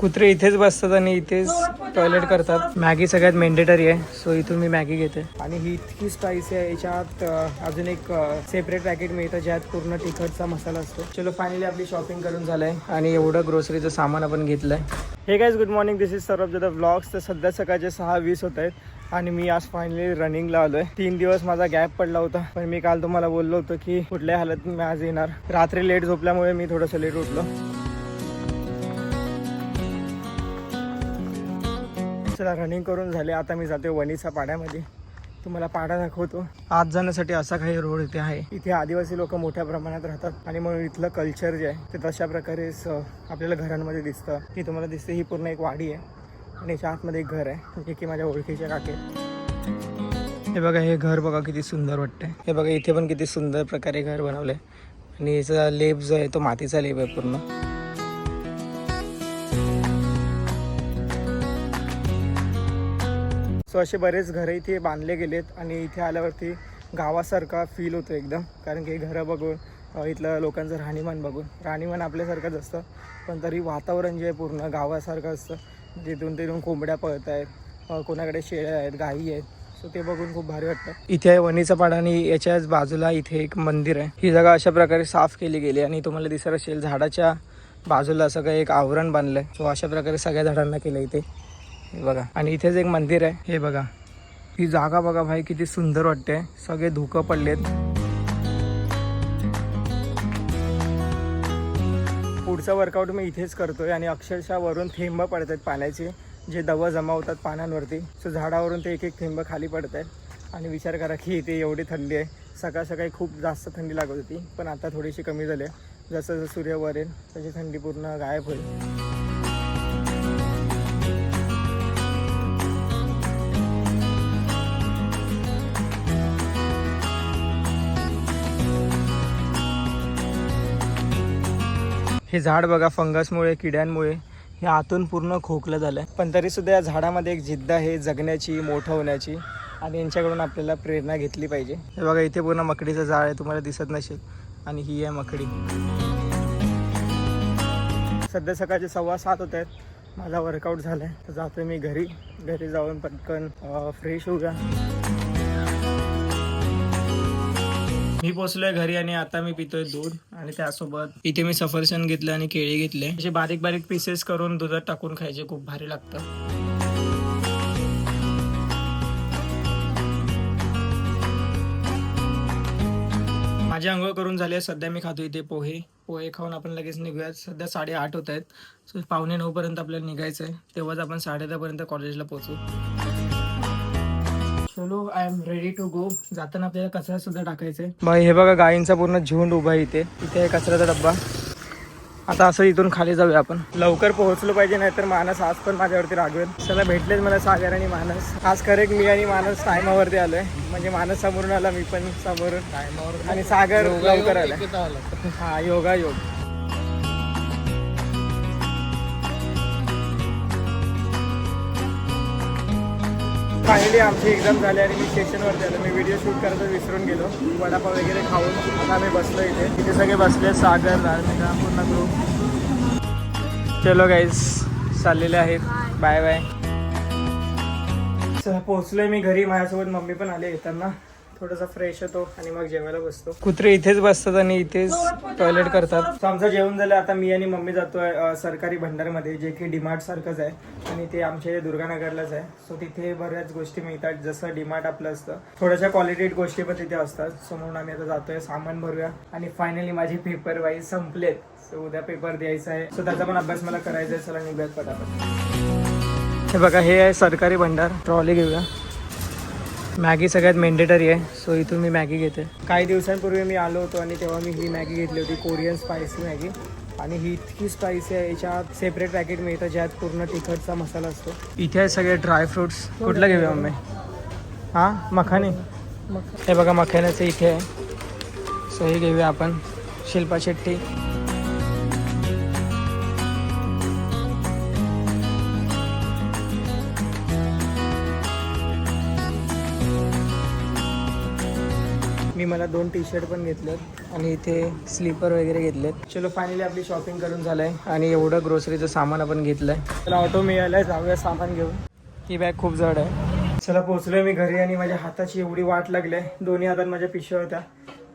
कुत्रे इथेच बसतात आणि इथेच टॉयलेट करतात. मॅगी सगळ्यात मेंडेटरी आहे. सो इथून मी मॅगी घेते. आणि ही इतकी स्पायसी आहे. याच्यात अजून एक सेपरेट पॅकेट मिळतं ज्यात पूर्ण तिखटचा मसाला असतो. चलो फायनली आपली शॉपिंग करून झालंय. आणि एवढं ग्रोसरीचं सामान आपण घेतलंय. Hey guys good morning this is सरब जदा व्लॉग्स तर सध्या सकाळचे सहा वीस होत आहेत. आणि मी आज फायनली रनिंगला आलोय. तीन दिवस माझा गॅप पडला होता. पण मी काल तुम्हाला बोललो होतो की कुठल्याही हालत मी आज येणार. रात्री लेट झोपल्यामुळे मी थोडंसं लेट उठलो. चला रनिंग करून झाले. आता मी जाते वणीचा पाड्यामध्ये. तुम्हाला पाडा दाखवतो. आत जाण्यासाठी असा काही रोड इथे आहे. इथे आदिवासी लोक मोठ्या प्रमाणात राहतात आणि म्हणून इथलं कल्चर जे आहे ते तशा प्रकारे स- आपल्याला घरांमध्ये दिसतं. ही तुम्हाला दिसते ही पूर्ण एक वाडी आहे. आणि याच्या आतमध्ये एक घर आहे. जे की माझ्या ओळखीच्या काके. हे बघा हे घर बघा किती सुंदर वाटतंय. हे बघा इथे पण किती सुंदर प्रकारे घर बनवलंय. आणि याचा लेप जो आहे तो मातीचा लेप आहे पूर्ण. सो असे बरेच घरं इथे बांधले गेलेत आणि इथे आल्यावरती गावासारखा फील होतो एकदम. कारण की घरं बघून इथलं लोकांचं राहणीमान बघून. राहणीमान आपल्यासारखंच असतं पण तरी वातावरण जे आहे पूर्ण गावासारखं असतं. जिथून तिथून कोंबड्या पळत आहेत कोणाकडे शेळ्या आहेत गाई आहेत. सो ते बघून खूप भारी वाटतं. इथे आहे वणीचा पाड आणि याच्याच बाजूला इथे एक मंदिर आहे. ही जागा अशा प्रकारे साफ केली गेली आणि तुम्हाला दिसत असेल झाडाच्या बाजूला असं काही एक आवरण बांधलं आहे सो अशा प्रकारे सगळ्या झाडांना केलं इथे. हे बघा. आणि इथेच एक मंदिर आहे. हे बघा. ही जागा बघा भाई किती सुंदर वाटते. सगळे धुकं पडलेत. पुढचं वर्कआउट मी इथेच करतोय आणि अक्षरशः वरून थेंब पडत आहेत पाण्याचे. जे दव जमा होतात पानांवरती. सो झाडावरून ते एक एक थेंब खाली पडत आहेत आणि विचार करा की इथे एवढी थंडी आहे. सकाळ सकाळी खूप जास्त थंडी लागत होती. पण आता थोडीशी कमी झाली आहे. जसं जसं सूर्य वरेल तशी त्याची थंडी पूर्ण गायब होईल. हे झाड बघा फंगसमुळे किड्यांमुळे हे आतून पूर्ण खोकलं झालं आहे पण तरीसुद्धा या झाडामध्ये एक जिद्द आहे जगण्याची मोठं होण्याची आणि यांच्याकडून आपल्याला प्रेरणा घेतली पाहिजे. हे बघा इथे पूर्ण मकडीचं झाड आहे तुम्हाला दिसत नसेल. आणि ही आहे मकडी. सध्या सकाळचे सव्वा सात होत आहेत. माझा वर्कआउट झाला आहे तर जातोय मी घरी. घरी जाऊन पटकन फ्रेश होऊया. मी पोचलोय घरी आणि आता मी पितोय दूध आणि त्यासोबत इथे मी सफरचंद घेतलं आणि केळी घेतले. असे बारीक बारीक पीसेस करून दुधात टाकून खायचे खूप भारी लागतं. माझी आंघोळ करून झाली आहे सध्या मी खातो इथे पोहे. पोहे खाऊन आपण लगेच निघूयात. सध्या साडेआठ होत आहेत. सो पावणे नऊ पर्यंत आपल्याला निघायचं आहे तेव्हाच आपण साडे दहा पर्यंत कॉलेजला पोहोचू. चलो I am ready to go जाताना आपल्याला कचरा सुद्धा टाकायचा आहे. हे बघा गायींचा पूर्ण झुंड उभा आहे इथे. इथे कचऱ्याचा डब्बा. आता असं इथून खाली जाऊया आपण. लवकर पोहोचलो पाहिजे नाहीतर मानस आज पण माझ्यावरती रागवेल. सगळं भेटलेच मला सागर आणि मानस. आज करेक्ट मी आणि मानस टायमावरती आलोय. म्हणजे मानस समोरून आला मी पण समोरून. टायमावर आणि सागर लवकर आलाय. हा योगा योग फायनली आमची एक्झाम झाली आणि मी स्टेशनवरती आलो. मी व्हिडिओ शूट करायचं विसरून गेलो. वडापाव वगैरे खाऊन आता आम्ही बसलो इथे. तिथे सगळे बसले सागर राजमिका पूर्ण ग्रुप चलो गाईज चाललेले आहेत. बाय बाय पोहोचलोय मी घरी. माझ्यासोबत मम्मी पण आले येताना थोडासा फ्रेश होतो आणि मग जेवायला बसतो. कुत्रे इथेच बसतात आणि इथेच टॉयलेट करतात. आमचं जेवण झालं. आता मी आणि मम्मी जातोय सरकारी भंडारमध्ये जे की डीमार्ट सारखंच आहे. आणि ते आमच्या इथे दुर्गानगरलाच आहे. सो तिथे बऱ्याच गोष्टी मिळतात. जसं डीमार्ट आपलं असतं. थोड्याशा क्वालिटेड गोष्टी पण तिथे असतात. सो म्हणून आम्ही आता जातोय. सामान भरूया. आणि फायनली माझे पेपर वाईज संपलेत. सो उद्या पेपर द्यायचा आहे. सो त्याचा पण अभ्यास मला करायचा आहे. चला निघूयात पटापट. हे बघा हे आहे सरकारी भंडार. ट्रॉली घेऊया. मॅगी सगळ्यात मेंडेटरी आहे. सो इथून मी मॅगी घेते. काही दिवसांपूर्वी मी आलो होतो आणि तेव्हा मी ही मॅगी घेतली होती कोरियन स्पायसी मॅगी. आणि ही इतकी स्पायसी आहे याच्यात सेपरेट पॅकेट मिळतं ज्यात पूर्ण तिखटचा मसाला असतो. इथे आहे सगळे ड्रायफ्रुट्स कुठलं घेऊया मम्मी? हां? मखाने? हे बघा मखाण्याचं इथे आहे. सो हे घेऊया आपण. शिल्पा शेट्टी. मी मला दोन टी शर्ट पण घेतलेत आणि इथे स्लीपर वगैरे घेतलेत. चलो फायनली आपली शॉपिंग करून झालंय आणि एवढं ग्रोसरीचं सामान आपण घेतलंय. चला ऑटो मिळालाय जाऊया सामान घेऊन. ही बॅग खूप जड आहे. चला पोहोचलोय मी घरी आणि माझ्या हाताची एवढी वाट लागली दोन्ही हातात माझ्या पिशव्या होत्या.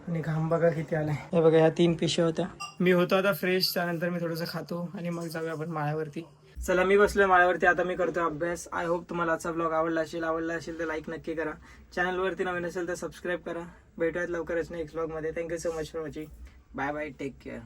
आणि घाम बघा किती आलाय. हे बघा ह्या तीन पिशव्या होत्या. मी होतो आता फ्रेश त्यानंतर मी थोडंसं खातो आणि मग जाऊया आपण माळ्यावरती. चला मी बसलोय माळ्यावरती. आता मी करतो अभ्यास. आय होप तुम्हाला आजचा ब्लॉग आवडला असेल आवडला असेल तर लाईक नक्की करा. चॅनलवरती नवीन असेल तर सबस्क्राईब करा. भेटूयात लवकरच नेक्स्ट ब्लॉगमध्ये thank you so much for watching bye bye take care